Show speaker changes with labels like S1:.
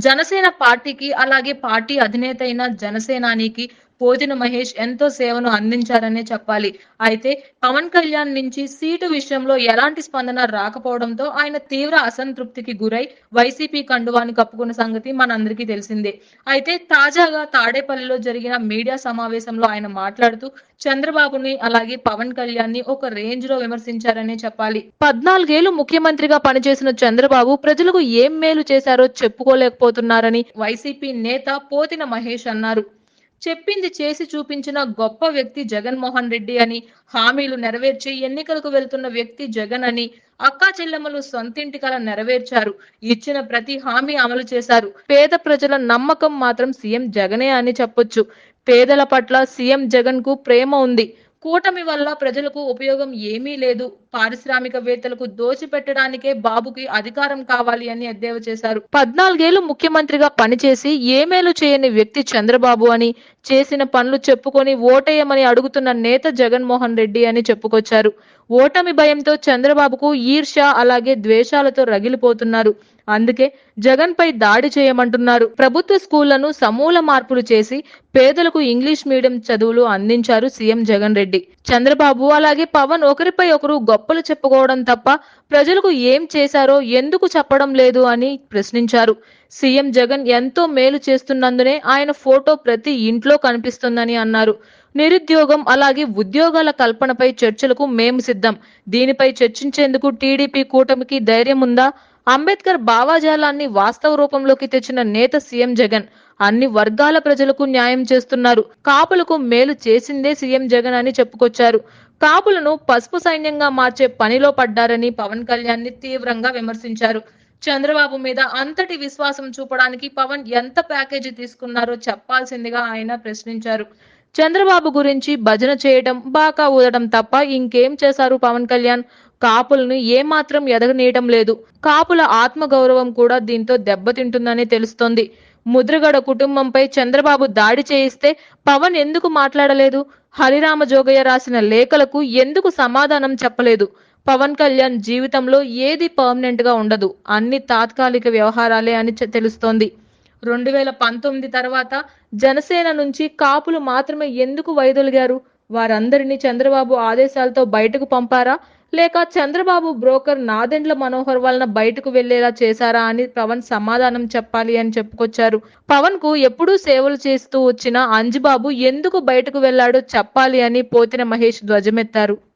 S1: జనసేన పార్టీకి అలాగే పార్టీ అధినేత అయిన జనసేనానికి పోతిన మహేష్ ఎంతో సేవను అందించారనే చెప్పాలి. అయితే పవన్ కళ్యాణ్ నుంచి సీటు విషయంలో ఎలాంటి స్పందన రాకపోవడంతో ఆయన తీవ్ర అసంతృప్తికి గురై వైసీపీ కండువాని కప్పుకున్న సంగతి మనందరికీ తెలిసిందే. అయితే తాజాగా తాడేపల్లిలో జరిగిన మీడియా సమావేశంలో ఆయన మాట్లాడుతూ చంద్రబాబుని అలాగే పవన్ కళ్యాణ్ని ఒక రేంజ్లో విమర్శించారనే చెప్పాలి. పద్నాలుగేళ్ళు ముఖ్యమంత్రిగా పనిచేసిన చంద్రబాబు ప్రజలకు ఏం మేలు చేశారో చెప్పుకోలేకపోతున్నారని వైసీపీ నేత పోతిన మహేష్ అన్నారు. చెప్పింది చేసి చూపించిన గొప్ప వ్యక్తి జగన్మోహన్ రెడ్డి అని హామీలు నెరవేర్చి ఎన్నికలకు వెళ్తున్న వ్యక్తి జగన్ అని అక్కా చెల్లెమ్మలు సొంతింటి కల నెరవేర్చారు. ఇచ్చిన ప్రతి హామీ అమలు చేశారు. పేద ప్రజల నమ్మకం మాత్రం సీఎం జగనే అని చెప్పొచ్చు. పేదల పట్ల సీఎం జగన్కు ప్రేమ ఉంది. కూటమి వల్ల ప్రజలకు ఉపయోగం ఏమీ లేదు. పారిశ్రామికవేత్తలకు దోచిపెట్టడానికే బాబుకి అధికారం కావాలి అని ఎద్దేవా చేశారు. పద్నాలుగేళ్ళు ముఖ్యమంత్రిగా పనిచేసి ఏ మేలు చేయని వ్యక్తి చంద్రబాబు అని చేసిన పనులు చెప్పుకొని ఓటేయమని అడుగుతున్న నేత జగన్మోహన్ రెడ్డి అని చెప్పుకొచ్చారు. ఓటమి భయంతో చంద్రబాబుకు ఈర్ష అలాగే ద్వేషాలతో రగిలిపోతున్నారు. అందుకే జగన్ పై దాడి చేయమంటున్నారు. ప్రభుత్వ స్కూళ్ళను సమూల మార్పులు చేసి పేదలకు ఇంగ్లీష్ మీడియం చదువులు అందించారు సీఎం జగన్ రెడ్డి. చంద్రబాబు అలాగే పవన్ ఒకరిపై ఒకరు గొప్పలు చెప్పుకోవడం తప్ప ప్రజలకు ఏం చేశారో ఎందుకు చెప్పడం లేదు అని ప్రశ్నించారు. సీఎం జగన్ ఎంతో మేలు చేస్తున్నందునే ఆయన ఫోటో ప్రతి ఇంట్లో కనిపిస్తుందని అన్నారు. నిరుద్యోగం అలాగే ఉద్యోగాల కల్పనపై చర్చలకు మేము సిద్ధం. దీనిపై చర్చించేందుకు టీడీపీ కూటమికి ధైర్యం ఉందా? అంబేద్కర్ భావాజాలాన్ని వాస్తవ రూపంలోకి తెచ్చిన నేత సీఎం జగన్. అన్ని వర్గాల ప్రజలకు న్యాయం చేస్తున్నారు. కాపులకు మేలు చేసిందే సీఎం జగన్ అని చెప్పుకొచ్చారు. కాపులను పసుపు సైన్యంగా మార్చే పనిలో పడ్డారని పవన్ కళ్యాణ్ని తీవ్రంగా విమర్శించారు. చంద్రబాబు మీద అంతటి విశ్వాసం చూపడానికి పవన్ ఎంత ప్యాకేజీ తీసుకున్నారో చెప్పాల్సిందిగా ఆయన ప్రశ్నించారు. చంద్రబాబు గురించి భజన చేయడం బాకా ఊదడం తప్ప ఇంకేం చేశారు పవన్ కళ్యాణ్? కాపులను ఏమాత్రం ఎదగనీయటం లేదు. కాపుల ఆత్మగౌరవం కూడా దీంతో దెబ్బతింటుందని తెలుస్తోంది. ముద్రగడ కుటుంబంపై చంద్రబాబు దాడి చేయిస్తే పవన్ ఎందుకు మాట్లాడలేదు? హరిరామ జోగయ్య రాసిన లేఖలకు ఎందుకు సమాధానం చెప్పలేదు? పవన్ కళ్యాణ్ జీవితంలో ఏది పర్మనెంట్గా ఉండదు. అన్ని తాత్కాలిక వ్యవహారాలే అని తెలుస్తోంది. రెండు వేల పంతొమ్మిది తర్వాత జనసేన నుంచి కాపులు మాత్రమే ఎందుకు వైదొలిగారు? వారందరినీ చంద్రబాబు ఆదేశాలతో బయటకు పంపారా? లేక చంద్రబాబు బ్రోకర్ నాదెండ్ల మనోహర్ వలన బయటకు వెళ్ళేలా చేశారా అని పవన్ సమాధానం చెప్పాలి అని చెప్పుకొచ్చారు. పవన్కు ఎప్పుడూ సేవలు చేస్తూ వచ్చిన అంజిబాబు ఎందుకు బయటకు వెళ్ళాడో చెప్పాలి అని పోతిన మహేష్ ధ్వజమెత్తారు.